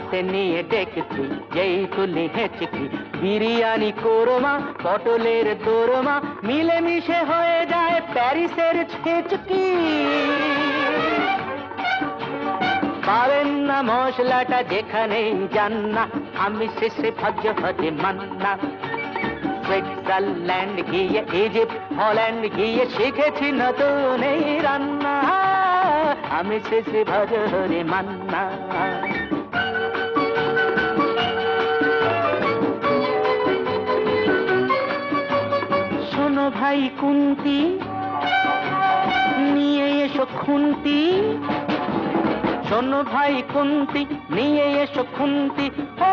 হাতে নিয়ে দেখছি, যেই তুলি হেঁচকি। বিরিয়ানি কোরমা, পটলের দোরমা, মিলেমিশে হয়ে যায় প্যারিসের ছেচকি। পাবেন না মশলাটা যেখানেই যান না, আমি শেষে ভজ ভজে মান্না। সুইজারল্যান্ড গিয়ে, ইজিপ্ট, হল্যান্ড গিয়ে শিখেছি নতুন এই রান্না। আমি শেষে ভজ হরে মান্না। শোনো ভাই কুন্তি। নিয়ে এসো খুন্তি। শোনো ভাই কুন্তি নিয়ে এসো খুন্তি। ও